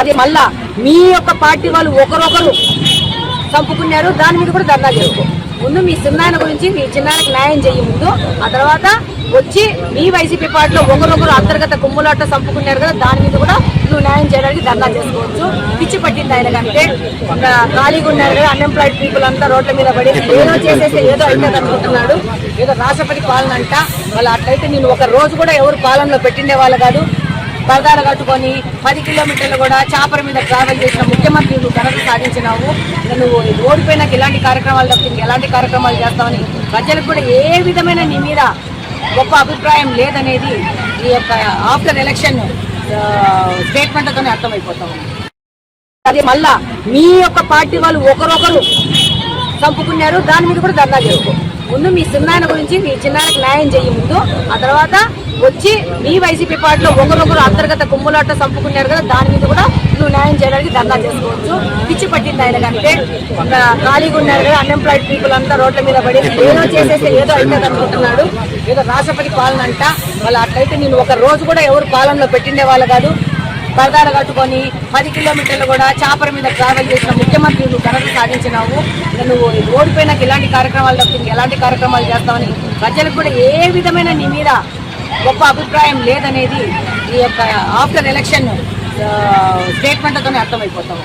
అది మళ్ళా మీ యొక్క పార్టీ వాళ్ళు ఒకరొకరు చంపుకున్నారు దాని మీద కూడా ధర్నా చేసుకో ముందు మీ చిన్నాయన గురించి మీ చిన్నాయనకు న్యాయం చేయ ముందు. ఆ తర్వాత వచ్చి మీ వైసీపీ పార్టీలో ఒకరొకరు అంతర్గత కుమ్ములాట చంపుకున్నారు కదా దాని మీద కూడా నువ్వు న్యాయం చేయడానికి ధర్నా చేసుకోవచ్చు. పిచ్చి పట్టింది ఆయన కంటే. ఒక ఖాళీగా ఉన్నారు కదా అన్ఎంప్లాయిడ్ పీపుల్ అంతా రోడ్ల మీద పడి ఏదో చేసేసి ఏదో అయితే అనుకుంటున్నాడు. ఏదో రాష్ట్రపతి పాలన అంట. వాళ్ళు అట్లయితే నేను ఒక రోజు కూడా ఎవరు పాలనలో పెట్టిండే వాళ్ళు కాదు. పరదాలు కట్టుకొని పది కిలోమీటర్లు కూడా చేపల మీద ట్రావెల్ చేసిన ముఖ్యమంత్రి నువ్వు ఘనత సాధించినావు. నువ్వు ఓడిపోయినాక ఇలాంటి కార్యక్రమాలు తప్ప ఎలాంటి కార్యక్రమాలు చేస్తావని ప్రజలకు కూడా ఏ విధమైన నీ మీద గొప్ప అభిప్రాయం లేదనేది ఈ యొక్క ఆఫ్టర్ ఎలక్షన్ స్టేట్మెంట్తోనే అర్థమైపోతాం అది మళ్ళా మీ యొక్క పార్టీ వాళ్ళు ఒకరొకరు చంపుకున్నారు. దాని మీద కూడా ధర్నా చేసుకో ముందు మీ చిన్నాయన గురించి మీ చిన్నాయనకు న్యాయం చేయ ముందు. ఆ తర్వాత వచ్చి మీ వైసీపీ పార్టీలో ఒకరొకరు అంతర్గత కుమ్ములాట చంపుకున్నారు కదా దాని మీద కూడా నువ్వు న్యాయం చేయడానికి ధర్నా చేసుకోవచ్చు. పిచ్చి పట్టింది ఆయన కంటే. ఖాళీగా ఉన్నారు కదా అన్ఎంప్లాయిడ్ పీపుల్ అంతా రోడ్ల మీద పడి ఏదో చేసేసి ఏదో అయితే అనుకుంటున్నాడు. ఏదో రాష్ట్రపతి పాలన అంట. వాళ్ళు అట్లయితే నేను ఒక రోజు కూడా ఎవరు పాలనలో పెట్టిండే వాళ్ళు కాదు. పరదాలు కట్టుకొని పది కిలోమీటర్లు కూడా చేపల మీద ట్రావెల్ చేసిన ముఖ్యమంత్రి నువ్వు ఘనత సాధించినావు. నువ్వు ఓడిపోయినాక ఇలాంటి కార్యక్రమాలు తప్ప ఎలాంటి కార్యక్రమాలు చేస్తావని ప్రజలకు కూడా ఏ విధమైన నీ మీద గొప్ప అభిప్రాయం లేదనేది ఈ యొక్క ఆఫ్టర్ ఎలక్షన్ స్టేట్మెంట్తోనే అర్థమైపోతాం